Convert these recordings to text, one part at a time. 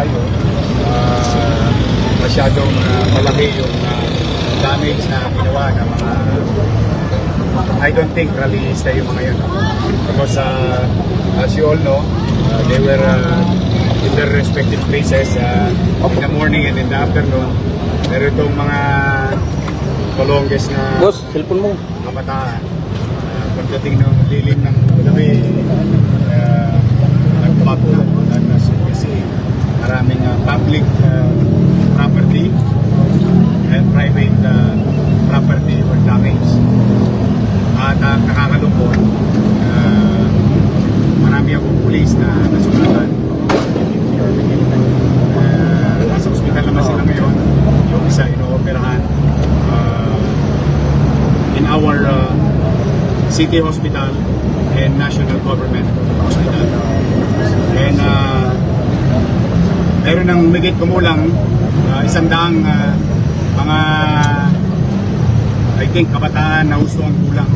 tayo. Ah, masyadong ah, malaki yung ah, damage na ginawa ng mga I don't think rallyista yung mga yun. Because uh, as you all know, uh, they were uh, in their respective places uh, in the morning and in the afternoon. Pero itong mga kolongges na Boss, cellphone mo. kabataan, uh, pagdating ng lilim ng gabi, uh, nag-pop na. And as you can see, maraming uh, public uh, property and private uh, property were damaged. At ang nakakalungkot, uh, marami akong pulis na nasugatan. Uh, nasa ospital naman sila ngayon. Yung isa inooperahan. Uh, in our uh, city hospital and national government hospital. And uh, meron ng migit kumulang uh, isang daang uh, mga I think kabataan na gusto ang kulang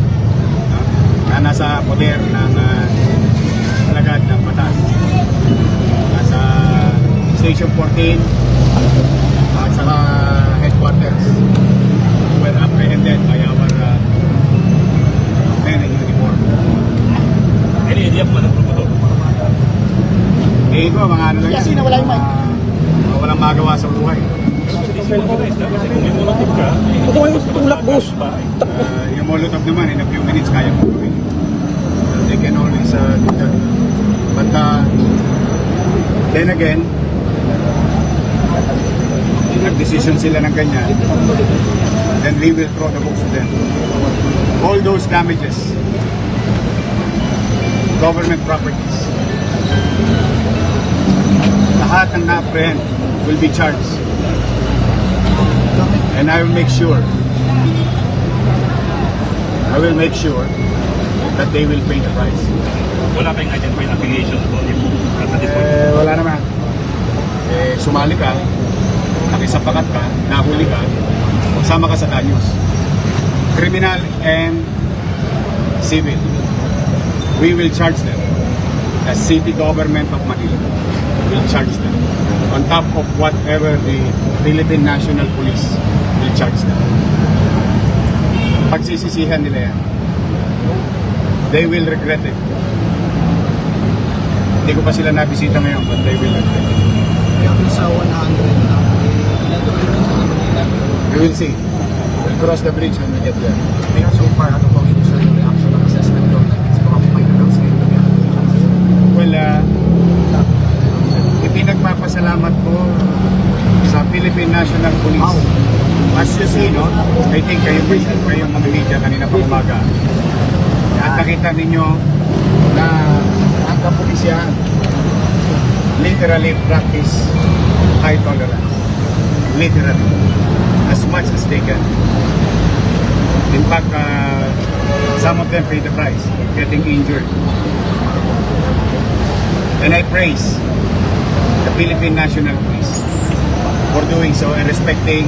uh, na nasa poder ng uh, alagad ng batas. Nasa Station 14 at saka headquarters were apprehended by our uh, men in uniform. Any idea kung anong grupo to? Eh ito, mga ano lang Kasi nawala yung mic. Walang magawa sa buhay. Ito yung tulak, boss. Uh, yung Molotov naman, in a few minutes, kaya mo gawin. So, they can always uh, do that. But uh, then again, nag-decision sila ng ganyan, then we will throw the books to them. All those damages, government properties, lahat ng na-apprehend will be charged. And I will make sure I will make sure that they will pay the price. wala kayong identified affiliation po. At the point. Eh, wala naman. Eh, sumali ka, nakisapakat ka, nahuli ka, sama ka sa danyos. Criminal and civil. We will charge them. The city government of Manila will charge them. On top of whatever the Philippine National Police will charge them. Pagsisisihan nila yan. They will regret it. Hindi ko pa sila nabisita ngayon, but they will regret it. Yung sa 100 na, ilan to. We will see. We'll cross the bridge when we get there. Kaya so far, ano pong initial reaction ng assessment doon? Po. Well, uh, ipinagpapasalamat ko sa Philippine National Police. As you see, no, I think kayo, kayo mga media kanina pa umaga. At nakita ninyo na ang kapulisyahan literally practice high tolerance. Literally. As much as they can. In fact, uh, some of them pay the price, getting injured. And I praise the Philippine National Police for doing so and respecting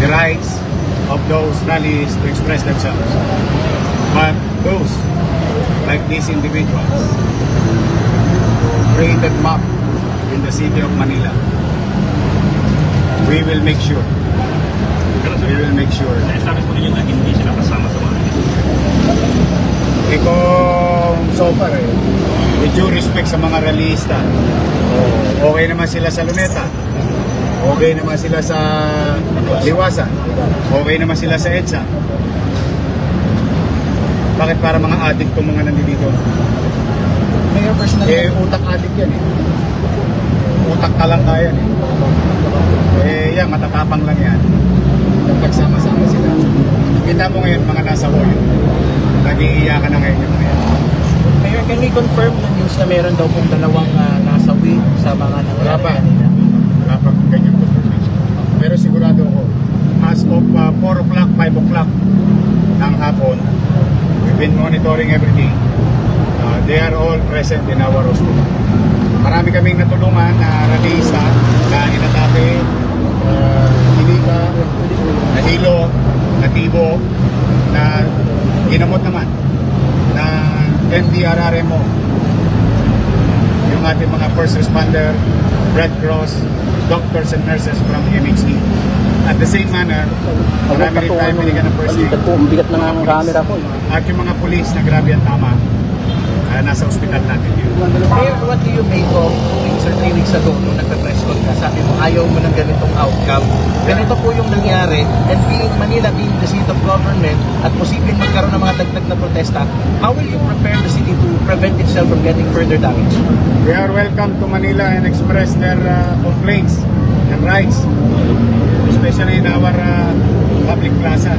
the rights of those rallies to express themselves. But those, like these individuals, created map in the city of Manila. We will make sure, we will make sure na-establish mo ninyo na hindi sila kasama sa mga Eh kung so far eh, with due respect sa mga realista, oh, okay naman sila sa Luneta, okay naman sila sa Liwasan, okay naman sila sa EDSA. Bakit para mga addict itong mga nandito? Mayor personal Eh, utak addict yan eh. Utak talangka yan eh. Eh, yan, matatapang lang yan. Yung pagsama-sama sila. Kita mo ngayon mga nasa Hoyo. Nag-iiyakan na ngayon yung mga yan. Mayor, can we confirm the news na meron daw pong dalawang uh, nasawi sa mga Wala nangyari pa. kanina? Wala pa ganyan confirmation. Pero sigurado ako, as of uh, 4 o'clock, 5 o'clock ng hapon, we've been monitoring everything. Uh, they are all present in our hospital. Marami kaming natulungan na rallyista na inatake, uh, Inika, Nahilo, Natibo, na ginamot naman NDRRMO. yung ating mga first responder, Red Cross, doctors and nurses from MHD. At the same manner, marami rin tayo binigyan ng first aid. Po, ang bigat na ng camera ko. At yung mga police na grabe ang tama, ah, nasa ospital natin yun. Mayor, what do you make of three weeks ago nung nagpa-press con ka? Sabi mo, ayaw mo ng ganitong outcome. Ganito po yung nangyari and being Manila being the seat of government at posibleng magkaroon ng mga dagdag na protesta, how will you prepare the city to prevent itself from getting further damage? They are welcome to Manila and express their uh, complaints and rights, especially in our uh, public plaza.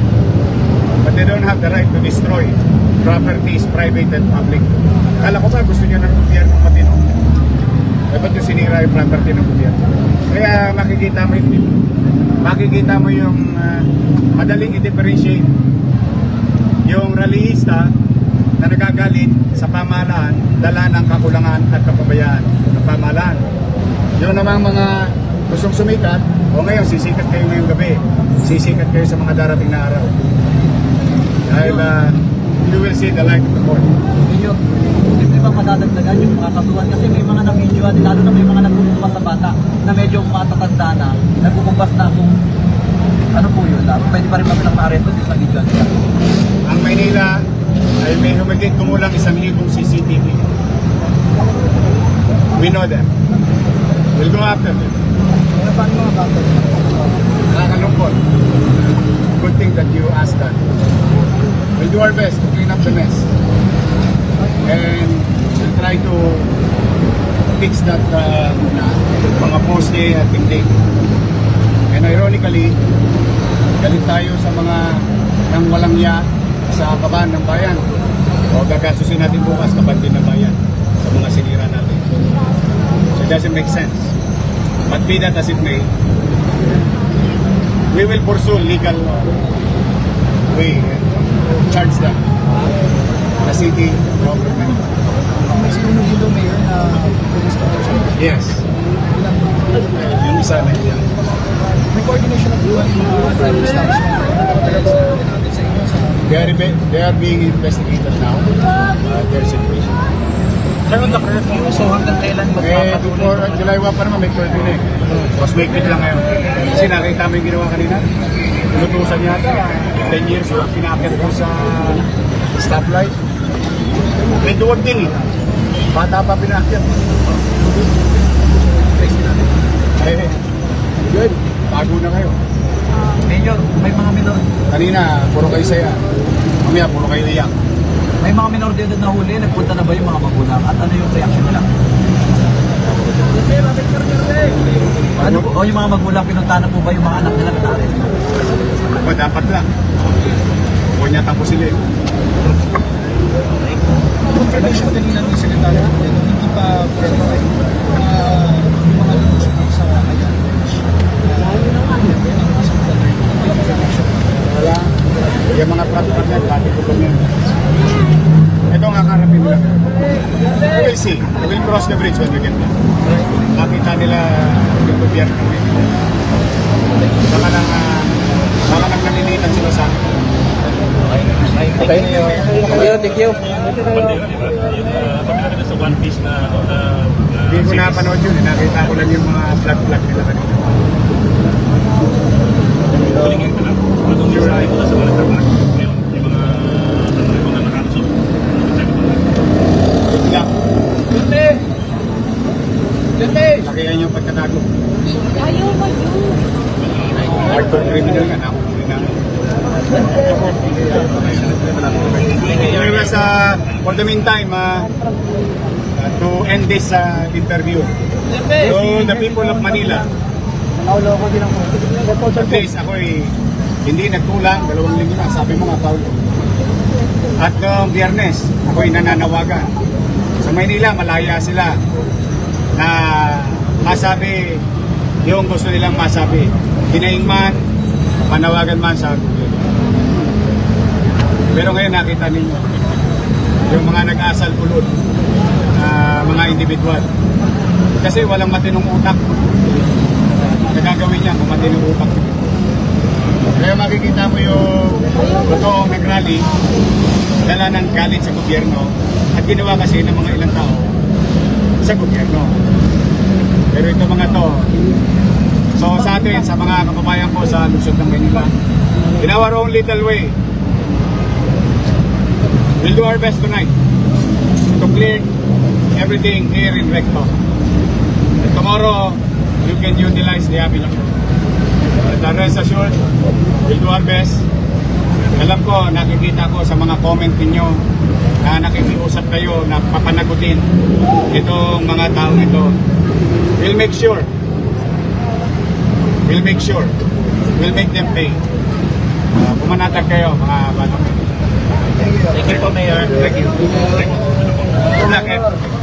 But they don't have the right to destroy properties, private and public. Kala ko ba gusto niyo ng gobyerno matino? Eh, ba't yung sinira yung property ng gobyerno? Kaya makikita mo yung makikita mo yung uh, madaling i-differentiate yung rallyista na nagagalit sa pamahalaan, dala ng kakulangan at kapabayaan ng pamahalaan. Yun namang mga gustong sumikat, o ngayon sisikat kayo ngayong gabi, sisikat kayo sa mga darating na araw. Dahil uh, you will see the light of the Lord. Medyo, hindi ba madadagdagan yung mga katuwan? Kasi may mga na-video, lalo na may mga nagbubukas sa bata na medyo matatanda na, nagbubukas na kung ano po yun, ah, pwede pa rin mabilang ma-arresto sa video nila. Ang Maynila ay may humigit kumulang isang libong CCTV. We know them. We'll go after them. Ano pa mga bata? Nakakalungkot. Good thing that you asked that. We'll do our best to clean up the mess. And try to fix that uh, na, mga poste at tingting. And ironically, galit tayo sa mga nang walang ya sa kaban ng bayan. O gagasusin natin bukas kaban din ng bayan sa mga sinira natin. So it doesn't make sense. But be that as it may, we will pursue legal way and charge them. The city government. May sinunugulo mayor na police. Yes. Yung isa na yan. May coordination of yung mga private establishment They are, they are being investigated now. Uh, their situation. Sir, on the curfew, so hanggang kailan Eh, magpapatuloy? before uh, July 1 pa naman may curfew na eh. Mas may lang ngayon. Kasi nakita mo yung ginawa kanina. Inutusan yata. 10 years pinakit ko sa stoplight. May duwag din eh. Bata pa pinakit. Eh, good. Bago na kayo. Mayor, may mga minor Kanina, puro kayo saya. Mamaya, puro kayo iyak. may mga minor edad na huli, nagpunta na ba yung mga magulang at ano yung reaction nila? Ano po, o yung mga magulang pinunta na po ba yung mga anak nila na? O, dapat lang. Huwag niya tapos sila eh. Information kanina ng sekretary hindi pa verify na yung mga lumusok sa ayan. Wala. Yung mga platform na, pati ko kami. Ito ang kakarapin nila. We will see. We will cross the bridge when we get there. Makita nila yung gobyerno. Baka lang, uh, baka lang nanilitan sila sa akin. Okay. Thank you, thank you. Sa One Piece na Hindi ko napanood yun. eh. Nakita ko lang yung mga flag-flag nila kanina. Huling yung tanong. Anong mensahe mo sa mga! Ganda! Lakihan yung pagkatago. Ayaw mo yun. Hardcore criminal ka na ako. Anyway, sa, for the meantime, uh, uh, to end this uh, interview, to the people of Manila, at least ako eh, hindi nagkulang, dalawang linggo na, sabi mo nga, Paulo. At noong biyernes, ako ay nananawagan. Sa Maynila, malaya sila na masabi yung gusto nilang masabi. Hinaing man, manawagan man sa gobyerno. Pero ngayon nakita ninyo, yung mga nag-asal pulot, na mga individual. Kasi walang matinong utak. Nagagawin niya kung matinong utak. Kaya makikita mo yung totoong nag-rally, dala ng galit sa gobyerno, at ginawa kasi ng mga ilang tao, sa gobyerno. Pero ito mga to, so sa atin, sa mga kababayan ko sa Luzon ng Manila, in our own little way, we'll do our best tonight to clear everything here in Recto. And tomorrow, you can utilize the avenue. But uh, rest assured, we'll do our best. Alam ko, nakikita ko sa mga comment ninyo na nakikiusap kayo na papanagutin itong mga tao ito. We'll make sure. We'll make sure. We'll make them pay. Uh, pumanatag kayo, mga batang. Thank you po, Mayor. Thank you. Thank you. Good luck, eh.